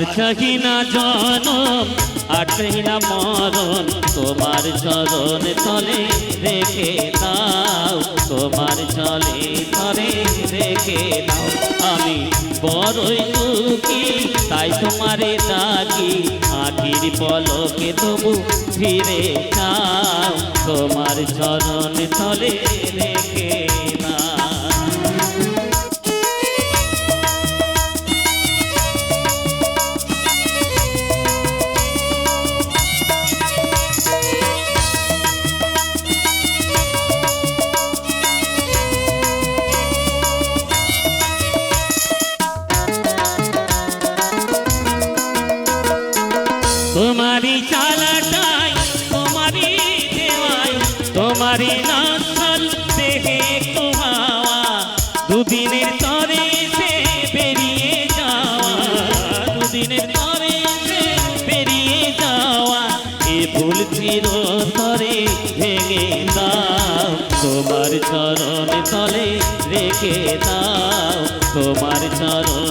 চাহি না জনম, আর চাহি না মরণ। তোমার চরণ তলে রেখে দাও, তোমার চলে তলে রেখে দাও। আমি বড়ই দুঃখী, তাই তোমারে ডাকি, আখির পলকে তবু ফিরে যাও তোমার চরণ তলে রেখে তোমারি চালাটাই তোমারি দেওয়াই তোমারি নাচল দেহে একটু হাওয়া দুদিনের তরে সে বেরিয়ে যাওয়া, দুদিনের তরে সে বেরিয়ে যাওয়া, এ ভুল চির তরে ভেঙে দাও, তোমার চরণ তলে রেখে দাও, তোমার চরণ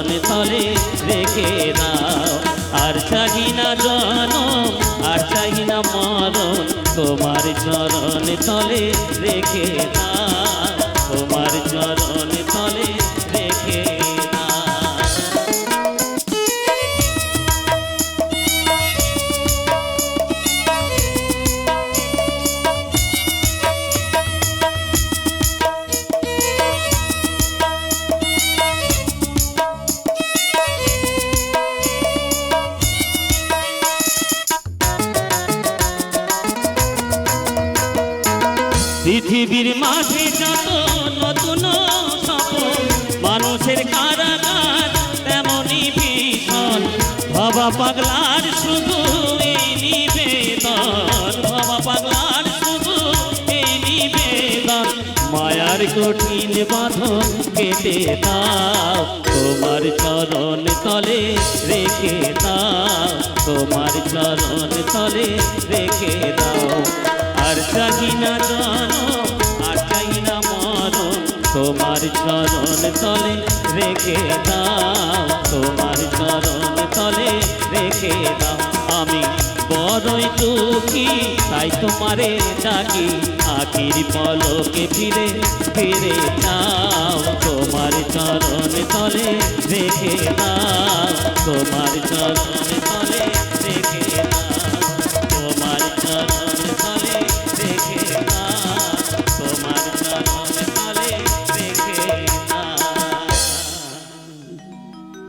তোমার চরণ তলে রেখে দাও। পৃথিবীর মাঝে যত নতুন স্বপন মানুষের কারাগার তেমনই ভীষণ। বাবা পাগলার শুধু এই নিবেদন, বাবা পাগলার শুধু এই নিবেদন। মায়ার কঠিন বাঁধন কেটে দাও, তোমার চরণ তলে রেখে দাও, তোমার চরণ তলে রেখে দাও। আর চাহি না জনম আর চাহি না মরণ তোমার চরণ তলে রেখে দাও, তোমার চরণ তলে রেখে দাও। আমি বড়ই দুঃখী, তাই তোমারে ডাকি, আখির পলকে ফিরে ফিরে যাও তোমার চরণ তলে রেখে দাও, তোমার চরণ